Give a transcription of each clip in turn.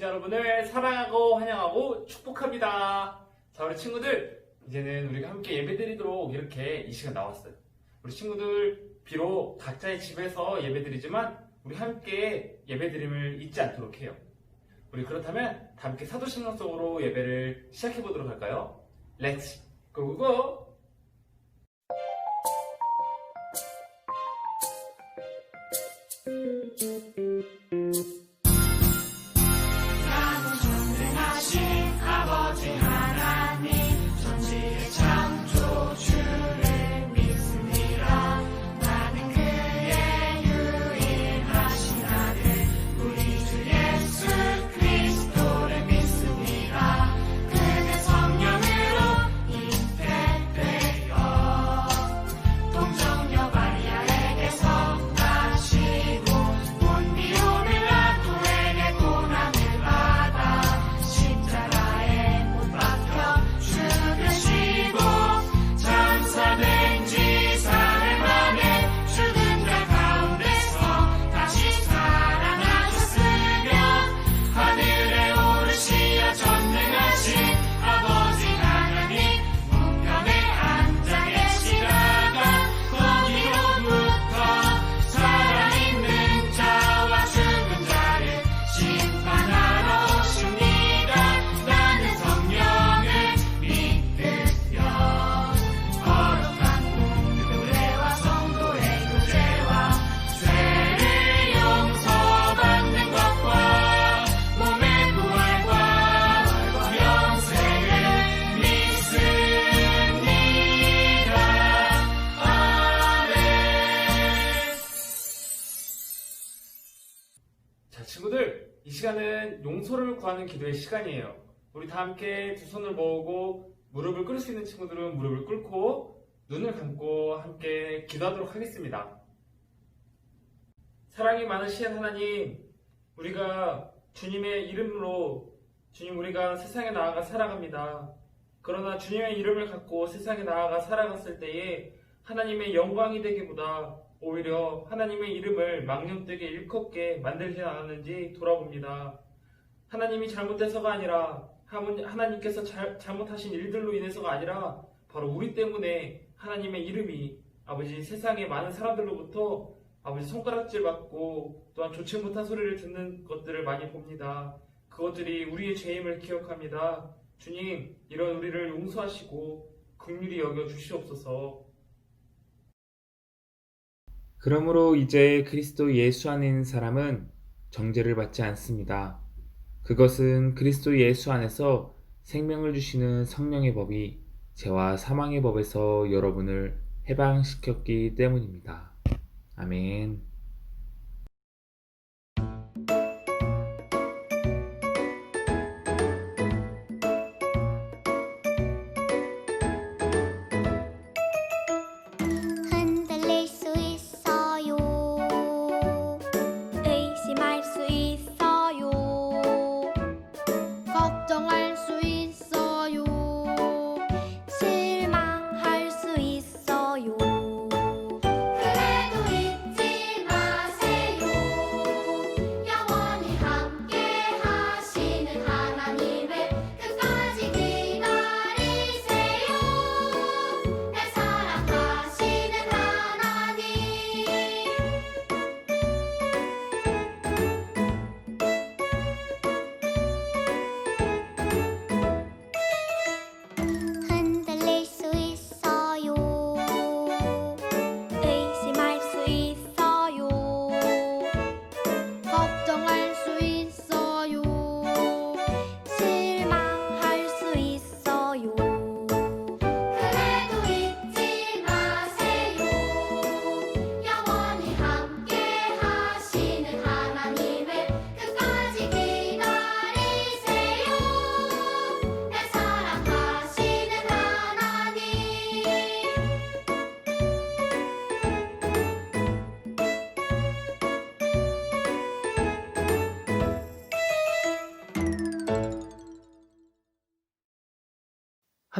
오신 여러분을 사랑하고 환영하고 축복합니다. 자, 우리 친구들, 이제는 우리가 함께 예배 드리도록 이렇게 이 시간 나왔어요. 우리 친구들, 비록 각자의 집에서 예배 드리지만, 우리 함께 예배 드림을 잊지 않도록 해요. 우리 그렇다면, 다 함께 사도신경 속으로 예배를 시작해 보도록 할까요? 렛츠 고 용서를 구하는 기도의 시간이에요. 우리 다 함께 두 손을 모으고 무릎을 꿇을 수 있는 친구들은 무릎을 꿇고 눈을 감고 함께 기도하도록 하겠습니다. 사랑이 많으신 하나님, 우리가 주님의 이름으로 주님 우리가 세상에 나아가 살아갑니다. 그러나 주님의 이름을 갖고 세상에 나아가 살아갔을 때에 하나님의 영광이 되기보다 오히려 하나님의 이름을 망령되게 일컫게 만들지 않았는지 돌아봅니다. 하나님이 잘못해서가 아니라 하나님께서 잘, 잘못하신 일들로 인해서가 아니라 바로 우리 때문에 하나님의 이름이 아버지 세상의 많은 사람들로부터 아버지 손가락질 받고 또한 좋지 못한 소리를 듣는 것들을 많이 봅니다. 그것들이 우리의 죄임을 기억합니다. 주님, 이런 우리를 용서하시고 긍휼히 여겨 주시옵소서. 그러므로 이제 그리스도 예수 안에 있는 사람은 정죄를 받지 않습니다. 그것은 그리스도 예수 안에서 생명을 주시는 성령의 법이 죄와 사망의 법에서 여러분을 해방시켰기 때문입니다. 아멘.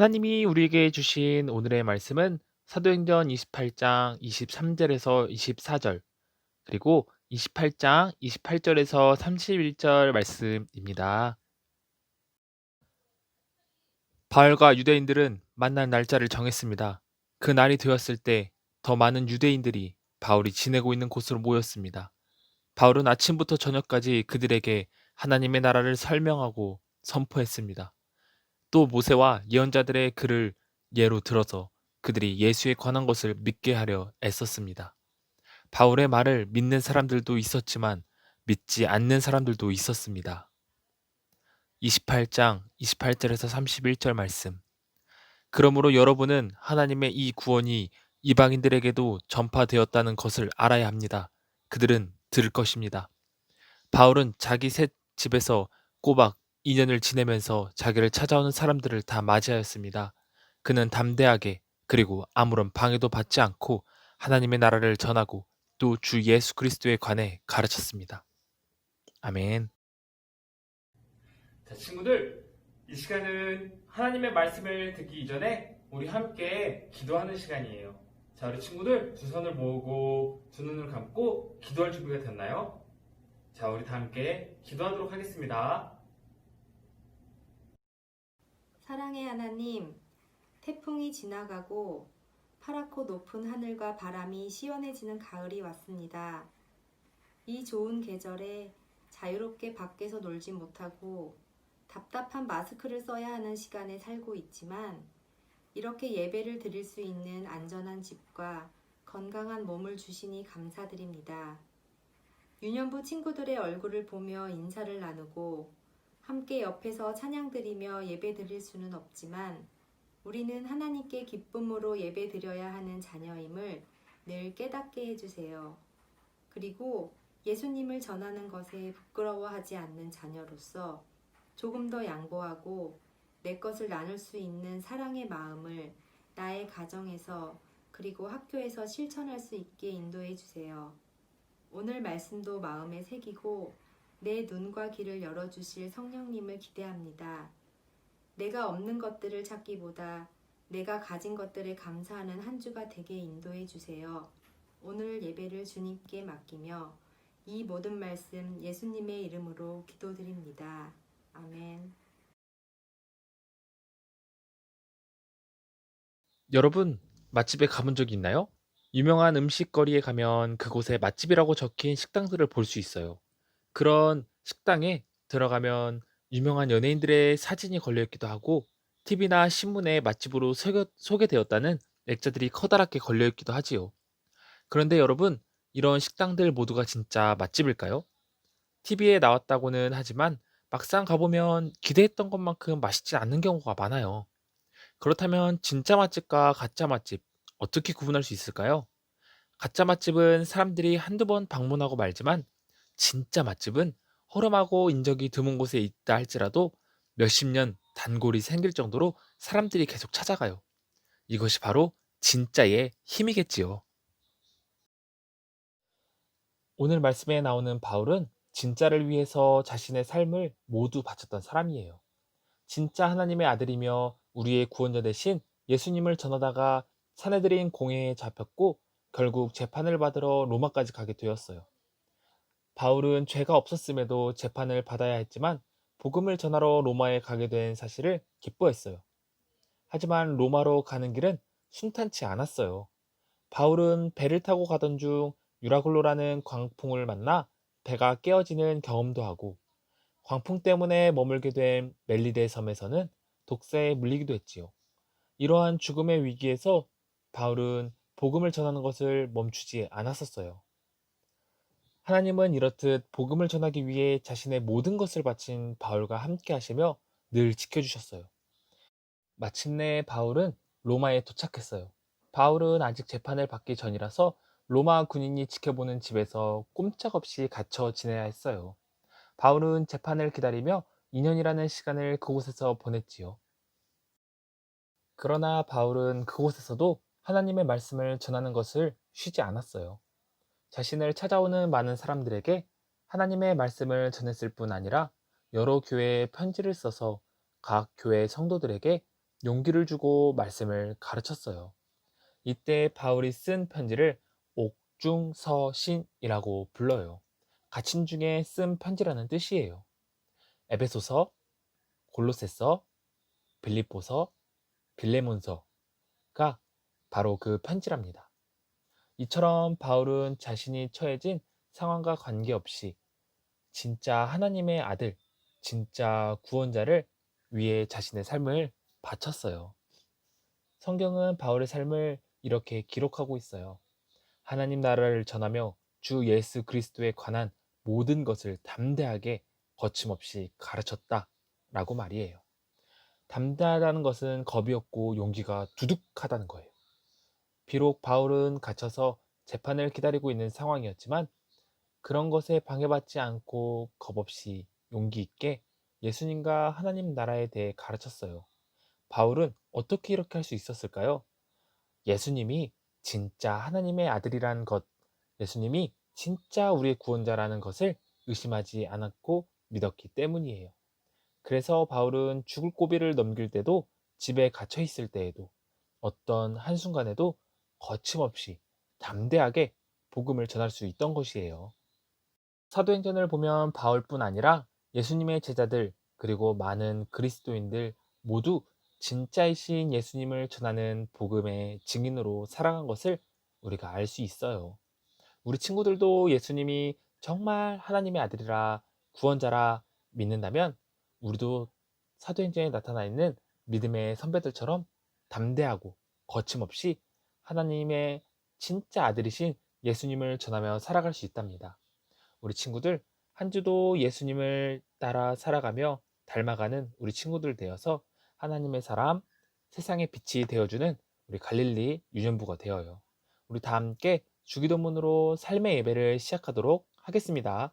하나님이 우리에게 주신 오늘의 말씀은 사도행전 28장 23절에서 24절, 그리고 28장 28절에서 31절 말씀입니다. 바울과 유대인들은 만날 날짜를 정했습니다. 그 날이 되었을 때 더 많은 유대인들이 바울이 지내고 있는 곳으로 모였습니다. 바울은 아침부터 저녁까지 그들에게 하나님의 나라를 설명하고 선포했습니다. 또 모세와 예언자들의 글을 예로 들어서 그들이 예수에 관한 것을 믿게 하려 애썼습니다. 바울의 말을 믿는 사람들도 있었지만 믿지 않는 사람들도 있었습니다. 28장 28절에서 31절 말씀. 그러므로 여러분은 하나님의 이 구원이 이방인들에게도 전파되었다는 것을 알아야 합니다. 그들은 들을 것입니다. 바울은 자기 새 집에서 꼬박 2년을 지내면서 자기를 찾아오는 사람들을 다 맞이하였습니다. 그는 담대하게 그리고 아무런 방해도 받지 않고 하나님의 나라를 전하고 또 주 예수 그리스도에 관해 가르쳤습니다. 아멘. 자, 친구들, 이 시간은 하나님의 말씀을 듣기 이전에 우리 함께 기도하는 시간이에요. 자, 우리 친구들 두 손을 모으고 두 눈을 감고 기도할 준비가 됐나요? 자, 우리 다 함께 기도하도록 하겠습니다. 사랑의 하나님, 태풍이 지나가고 파랗고 높은 하늘과 바람이 시원해지는 가을이 왔습니다. 이 좋은 계절에 자유롭게 밖에서 놀지 못하고 답답한 마스크를 써야 하는 시간에 살고 있지만 이렇게 예배를 드릴 수 있는 안전한 집과 건강한 몸을 주시니 감사드립니다. 유년부 친구들의 얼굴을 보며 인사를 나누고 함께 옆에서 찬양 드리며 예배 드릴 수는 없지만 우리는 하나님께 기쁨으로 예배 드려야 하는 자녀임을 늘 깨닫게 해주세요. 그리고 예수님을 전하는 것에 부끄러워하지 않는 자녀로서 조금 더 양보하고 내 것을 나눌 수 있는 사랑의 마음을 나의 가정에서 그리고 학교에서 실천할 수 있게 인도해 주세요. 오늘 말씀도 마음에 새기고 내 눈과 귀를 열어주실 성령님을 기대합니다. 내가 없는 것들을 찾기보다 내가 가진 것들에 감사하는 한 주가 되게 인도해 주세요. 오늘 예배를 주님께 맡기며 이 모든 말씀 예수님의 이름으로 기도드립니다. 아멘. 여러분, 맛집에 가본 적 있나요? 유명한 음식거리에 가면 그곳에 맛집이라고 적힌 식당들을 볼 수 있어요. 그런 식당에 들어가면 유명한 연예인들의 사진이 걸려 있기도 하고, TV나 신문에 맛집으로 소개, 소개되었다는 액자들이 커다랗게 걸려 있기도 하지요. 그런데 여러분, 이런 식당들 모두가 진짜 맛집일까요? TV에 나왔다고는 하지만 막상 가보면 기대했던 것만큼 맛있지 않는 경우가 많아요. 그렇다면 진짜 맛집과 가짜 맛집 어떻게 구분할 수 있을까요? 가짜 맛집은 사람들이 한두 번 방문하고 말지만 진짜 맛집은 허름하고 인적이 드문 곳에 있다 할지라도 몇십 년 단골이 생길 정도로 사람들이 계속 찾아가요. 이것이 바로 진짜의 힘이겠지요. 오늘 말씀에 나오는 바울은 진짜를 위해서 자신의 삶을 모두 바쳤던 사람이에요. 진짜 하나님의 아들이며 우리의 구원자 대신 예수님을 전하다가 사내들인 공회에 잡혔고 결국 재판을 받으러 로마까지 가게 되었어요. 바울은 죄가 없었음에도 재판을 받아야 했지만 복음을 전하러 로마에 가게 된 사실을 기뻐했어요. 하지만 로마로 가는 길은 순탄치 않았어요. 바울은 배를 타고 가던 중 유라굴로라는 광풍을 만나 배가 깨어지는 경험도 하고 광풍 때문에 머물게 된 멜리데 섬에서는 독사에 물리기도 했지요. 이러한 죽음의 위기에서 바울은 복음을 전하는 것을 멈추지 않았었어요. 하나님은 이렇듯 복음을 전하기 위해 자신의 모든 것을 바친 바울과 함께 하시며 늘 지켜주셨어요. 마침내 바울은 로마에 도착했어요. 바울은 아직 재판을 받기 전이라서 로마 군인이 지켜보는 집에서 꼼짝없이 갇혀 지내야 했어요. 바울은 재판을 기다리며 2년이라는 시간을 그곳에서 보냈지요. 그러나 바울은 그곳에서도 하나님의 말씀을 전하는 것을 쉬지 않았어요. 자신을 찾아오는 많은 사람들에게 하나님의 말씀을 전했을 뿐 아니라 여러 교회에 편지를 써서 각 교회 성도들에게 용기를 주고 말씀을 가르쳤어요. 이때 바울이 쓴 편지를 옥 북중서신이라고 불러요. 갇힌 중에 쓴 편지라는 뜻이에요. 에베소서, 골로새서, 빌립보서, 빌레몬서가 바로 그 편지랍니다. 이처럼 바울은 자신이 처해진 상황과 관계없이 진짜 하나님의 아들, 진짜 구원자를 위해 자신의 삶을 바쳤어요. 성경은 바울의 삶을 이렇게 기록하고 있어요. 하나님 나라를 전하며 주 예수 그리스도에 관한 모든 것을 담대하게 거침없이 가르쳤다. 라고 말이에요. 담대하다는 것은 겁이 없고 용기가 두둑하다는 거예요. 비록 바울은 갇혀서 재판을 기다리고 있는 상황이었지만 그런 것에 방해받지 않고 겁 없이 용기 있게 예수님과 하나님 나라에 대해 가르쳤어요. 바울은 어떻게 이렇게 할 수 있었을까요? 예수님이 진짜 하나님의 아들이라는 것, 예수님이 진짜 우리의 구원자라는 것을 의심하지 않았고 믿었기 때문이에요. 그래서 바울은 죽을 고비를 넘길 때도 집에 갇혀 있을 때에도 어떤 한순간에도 거침없이 담대하게 복음을 전할 수 있던 것이에요. 사도행전을 보면 바울뿐 아니라 예수님의 제자들 그리고 많은 그리스도인들 모두 진짜이신 예수님을 전하는 복음의 증인으로 살아간 것을 우리가 알 수 있어요. 우리 친구들도 예수님이 정말 하나님의 아들이라 구원자라 믿는다면 우리도 사도행전에 나타나 있는 믿음의 선배들처럼 담대하고 거침없이 하나님의 진짜 아들이신 예수님을 전하며 살아갈 수 있답니다. 우리 친구들 한 주도 예수님을 따라 살아가며 닮아가는 우리 친구들 되어서 하나님의 사람, 세상의 빛이 되어주는 우리 갈릴리 유년부가 되어요. 우리 다 함께 주기도문으로 삶의 예배를 시작하도록 하겠습니다.